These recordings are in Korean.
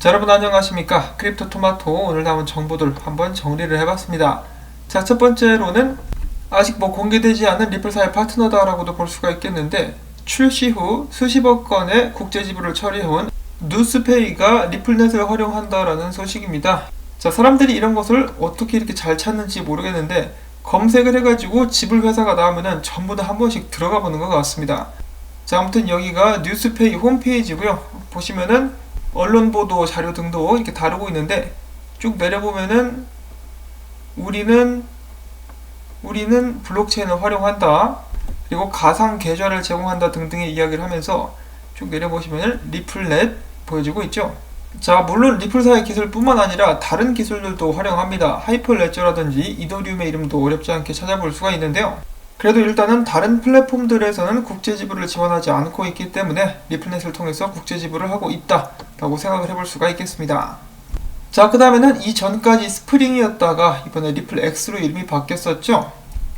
자 여러분 안녕하십니까? 크립토 토마토 오늘 나온 정보들 한번 정리를 해봤습니다. 자 첫 번째로는 아직 뭐 공개되지 않은 리플사의 파트너다라고도 볼 수가 있겠는데 출시 후 수십억 건의 국제 지불을 처리해온 누스페이가 리플넷을 활용한다라는 소식입니다. 자 사람들이 이런 것을 어떻게 이렇게 잘 찾는지 모르겠는데 검색을 해가지고 지불 회사가 나오면은 전부 다 한 번씩 들어가 보는 것 같습니다. 자 아무튼 여기가 뉴스페이 홈페이지고요. 보시면은 언론 보도 자료 등도 이렇게 다루고 있는데 쭉 내려보면은 우리는 우리는 블록체인을 활용한다 그리고 가상 계좌를 제공한다 등등의 이야기를 하면서 쭉 내려보시면은 리플넷 보여지고 있죠. 자 물론 리플사의 기술뿐만 아니라 다른 기술들도 활용합니다. 하이퍼레저라든지 이더리움의 이름도 어렵지 않게 찾아볼 수가 있는데요. 그래도 일단은 다른 플랫폼들에서는 국제 지불을 지원하지 않고 있기 때문에 리플넷을 통해서 국제 지불을 하고 있다라고 생각을 해볼 수가 있겠습니다. 자, 그 다음에는 이전까지 스프링이었다가 이번에 리플 X로 이름이 바뀌었었죠.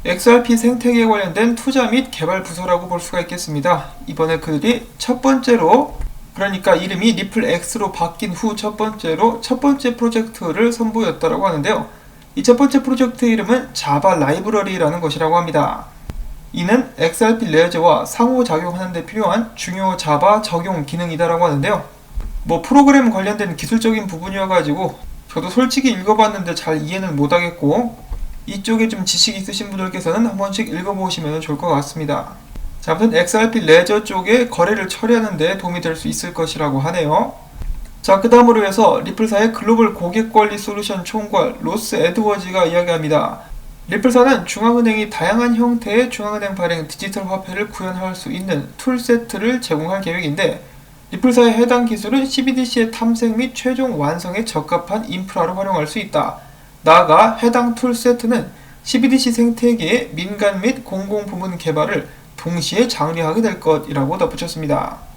XRP 생태계에 관련된 투자 및 개발 부서라고 볼 수가 있겠습니다. 이번에 그들이 첫 번째로 그러니까 이름이 리플 X로 바뀐 후 첫 번째로 첫 번째 프로젝트를 선보였다라고 하는데요. 이 첫 번째 프로젝트 이름은 자바 라이브러리라는 것이라고 합니다. 이는 XRP 레저와 상호작용하는 데 필요한 중요 자바 적용 기능이다라고 하는데요. 뭐 프로그램 관련된 기술적인 부분이어가지고 저도 솔직히 읽어봤는데 잘 이해는 못하겠고 이쪽에 좀 지식이 있으신 분들께서는 한 번씩 읽어보시면 좋을 것 같습니다. 자, 아무튼 XRP 레저 쪽에 거래를 처리하는 데 도움이 될 수 있을 것이라고 하네요. 자, 그 다음으로 해서 리플사의 글로벌 고객 관리 솔루션 총괄 로스 에드워즈가 이야기합니다. 리플사는 중앙은행이 다양한 형태의 중앙은행 발행 디지털 화폐를 구현할 수 있는 툴 세트를 제공할 계획인데 리플사의 해당 기술은 CBDC의 탐색 및 최종 완성에 적합한 인프라로 활용할 수 있다. 나아가 해당 툴 세트는 CBDC 생태계의 민간 및 공공 부문 개발을 동시에 장려하게 될 것이라고 덧붙였습니다.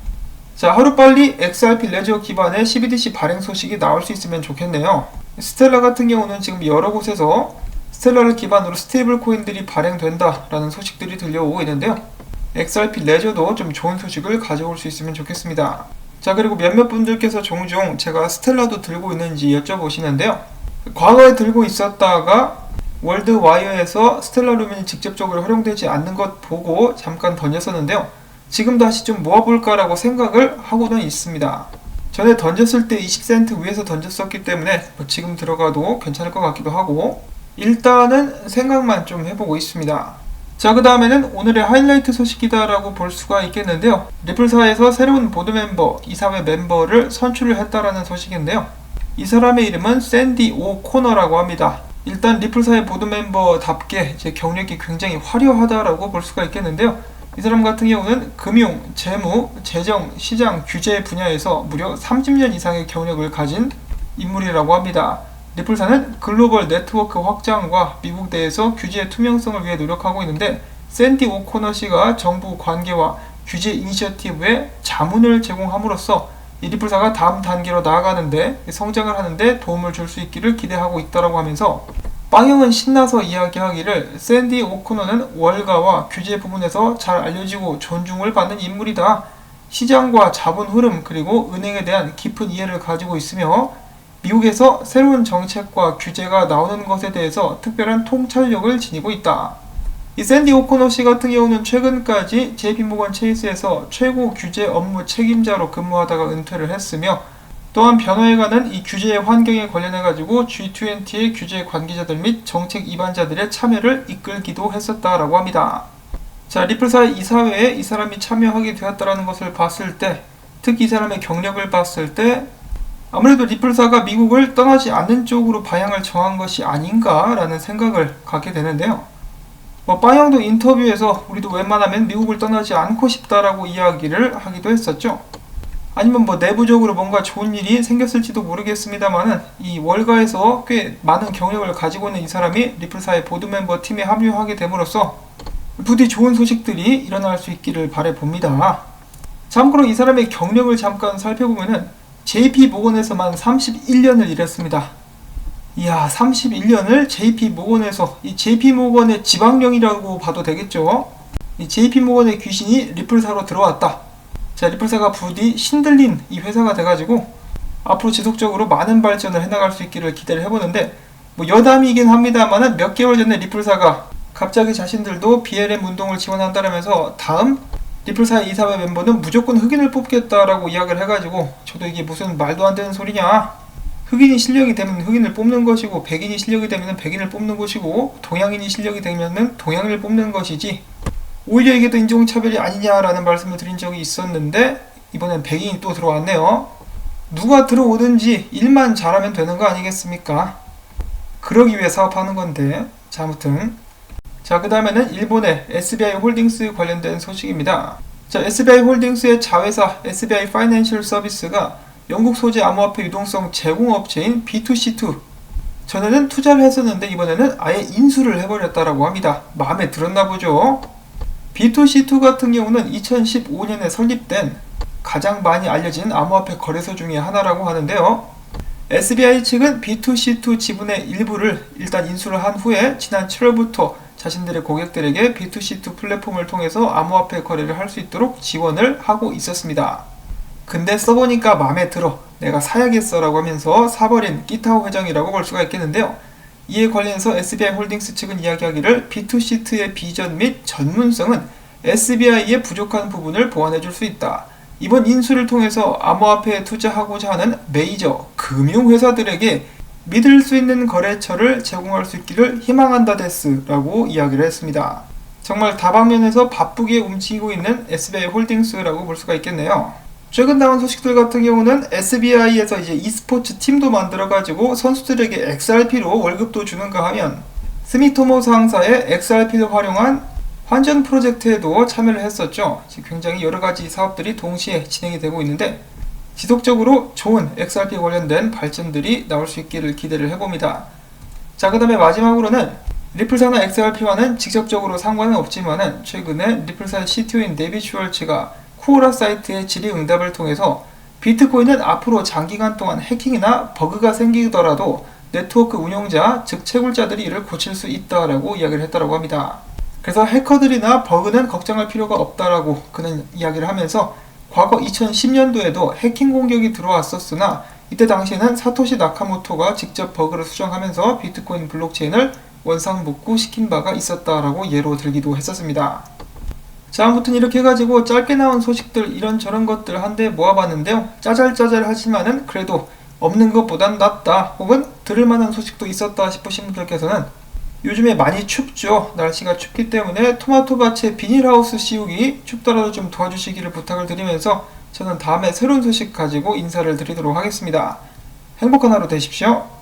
자, 하루빨리 XRP 레저 기반의 CBDC 발행 소식이 나올 수 있으면 좋겠네요. 스텔라 같은 경우는 지금 여러 곳에서 스텔라를 기반으로 스테이블 코인들이 발행된다라는 소식들이 들려오고 있는데요. XRP 레저도 좀 좋은 소식을 가져올 수 있으면 좋겠습니다. 자, 그리고 몇몇 분들께서 종종 제가 스텔라도 들고 있는지 여쭤보시는데요. 과거에 들고 있었다가 월드와이어에서 스텔라 루멘이 직접적으로 활용되지 않는 것 보고 잠깐 던졌었는데요. 지금 다시 좀 모아볼까라고 생각을 하고는 있습니다. 전에 던졌을 때 20센트 위에서 던졌었기 때문에 뭐 지금 들어가도 괜찮을 것 같기도 하고 일단은 생각만 좀 해보고 있습니다. 자, 그 다음에는 오늘의 하이라이트 소식이다라고 볼 수가 있겠는데요. 리플사에서 새로운 보드 멤버, 이사회 멤버를 선출을 했다라는 소식인데요. 이 사람의 이름은 샌디 오 코너라고 합니다. 일단 리플사의 보드 멤버답게 제 경력이 굉장히 화려하다라고 볼 수가 있겠는데요. 이 사람 같은 경우는 금융, 재무, 재정, 시장, 규제 분야에서 무려 30년 이상의 경력을 가진 인물이라고 합니다. 리플사는 글로벌 네트워크 확장과 미국 내에서 규제의 투명성을 위해 노력하고 있는데 샌디 오코너 씨가 정부 관계와 규제 이니셔티브에 자문을 제공함으로써 이 리플사가 다음 단계로 나아가는데 성장을 하는데 도움을 줄 수 있기를 기대하고 있다라고 하면서 빵형은 신나서 이야기하기를 샌디 오코너는 월가와 규제 부분에서 잘 알려지고 존중을 받는 인물이다. 시장과 자본 흐름 그리고 은행에 대한 깊은 이해를 가지고 있으며 미국에서 새로운 정책과 규제가 나오는 것에 대해서 특별한 통찰력을 지니고 있다. 이 샌디 오코너 씨 같은 경우는 최근까지 JP모건 체이스에서 최고 규제 업무 책임자로 근무하다가 은퇴를 했으며 또한 변화에 관한 이 규제의 환경에 관련해 가지고 G20의 규제 관계자들 및 정책 이반자들의 참여를 이끌기도 했었다라고 합니다. 자, 리플사 이사회에 이 사람이 참여하게 되었다라는 것을 봤을 때, 특히 이 사람의 경력을 봤을 때 아무래도 리플사가 미국을 떠나지 않는 쪽으로 방향을 정한 것이 아닌가라는 생각을 갖게 되는데요. 뭐 빵형도 인터뷰에서 우리도 웬만하면 미국을 떠나지 않고 싶다라고 이야기를 하기도 했었죠. 아니면 뭐 내부적으로 뭔가 좋은 일이 생겼을지도 모르겠습니다만은 이 월가에서 꽤 많은 경력을 가지고 있는 이 사람이 리플사의 보드 멤버 팀에 합류하게 됨으로써 부디 좋은 소식들이 일어날 수 있기를 바래 봅니다. 참고로 이 사람의 경력을 잠깐 살펴보면은 JP 모건에서만 31년을 일했습니다. 이야, 31년을 JP 모건에서 이 JP 모건의 지방령이라고 봐도 되겠죠. 이 JP 모건의 귀신이 리플사로 들어왔다. 자, 리플사가 부디 신들린 이 회사가 돼가지고 앞으로 지속적으로 많은 발전을 해나갈 수 있기를 기대를 해보는데 뭐 여담이긴 합니다만은 몇 개월 전에 리플사가 갑자기 자신들도 BLM 운동을 지원한다면서 다음 리플사 이사회 멤버는 무조건 흑인을 뽑겠다라고 이야기를 해가지고 저도 이게 무슨 말도 안 되는 소리냐. 흑인이 실력이 되면 흑인을 뽑는 것이고 백인이 실력이 되면 백인을 뽑는 것이고 동양인이 실력이 되면 동양인을 뽑는 것이지 오히려 이게 더 인종차별이 아니냐라는 말씀을 드린 적이 있었는데 이번엔 백인이 또 들어왔네요 누가 들어오든지 일만 잘하면 되는 거 아니겠습니까 그러기 위해 사업하는 건데 자 아무튼 자, 그 다음에는 일본의 SBI 홀딩스 관련된 소식입니다. 자, SBI 홀딩스의 자회사 SBI 파이낸셜 서비스가 영국 소재 암호화폐 유동성 제공업체인 B2C2 전에는 투자를 했었는데 이번에는 아예 인수를 해버렸다라고 합니다. 마음에 들었나 보죠. B2C2 같은 경우는 2015년에 설립된 가장 많이 알려진 암호화폐 거래소 중에 하나라고 하는데요. SBI 측은 B2C2 지분의 일부를 일단 인수를 한 후에 지난 7월부터 자신들의 고객들에게 B2C2 플랫폼을 통해서 암호화폐 거래를 할 수 있도록 지원을 하고 있었습니다. 근데 써보니까 마음에 들어 내가 사야겠어라고 하면서 사버린 끼타오 회장이라고 볼 수가 있겠는데요. 이에 관련해서 SBI 홀딩스 측은 이야기하기를 B2C2의 비전 및 전문성은 SBI의 부족한 부분을 보완해 줄 수 있다. 이번 인수를 통해서 암호화폐에 투자하고자 하는 메이저 금융회사들에게 믿을 수 있는 거래처를 제공할 수 있기를 희망한다 데스라고 이야기를 했습니다. 정말 다방면에서 바쁘게 움직이고 있는 SBI 홀딩스라고 볼 수가 있겠네요. 최근 나온 소식들 같은 경우는 SBI에서 이제 e스포츠 팀도 만들어가지고 선수들에게 XRP로 월급도 주는가 하면 스미토모 상사의 XRP를 활용한 환전 프로젝트에도 참여를 했었죠. 굉장히 여러 가지 사업들이 동시에 진행이 되고 있는데 지속적으로 좋은 XRP 관련된 발전들이 나올 수 있기를 기대를 해봅니다. 자, 그 다음에 마지막으로는 리플사나 XRP와는 직접적으로 상관은 없지만은 최근에 리플사 CTO인 데비 슈얼츠가 쿠오라 사이트의 질의응답을 통해서 비트코인은 앞으로 장기간 동안 해킹이나 버그가 생기더라도 네트워크 운용자, 즉 채굴자들이 이를 고칠 수 있다라고 이야기를 했다고 합니다. 그래서 해커들이나 버그는 걱정할 필요가 없다라고 그는 이야기를 하면서 과거 2010년도에도 해킹 공격이 들어왔었으나 이때 당시에는 사토시 나카모토가 직접 버그를 수정하면서 비트코인 블록체인을 원상복구 시킨 바가 있었다라고 예로 들기도 했었습니다. 자, 아무튼 이렇게 해가지고 짧게 나온 소식들 이런저런 것들 한데 모아봤는데요. 짜잘짜잘 하지만은 그래도 없는 것보단 낫다 혹은 들을 만한 소식도 있었다 싶으신 분들께서는 요즘에 많이 춥죠. 날씨가 춥기 때문에 토마토 밭에 비닐하우스 씌우기 춥더라도 좀 도와주시기를 부탁을 드리면서 저는 다음에 새로운 소식 가지고 인사를 드리도록 하겠습니다. 행복한 하루 되십시오.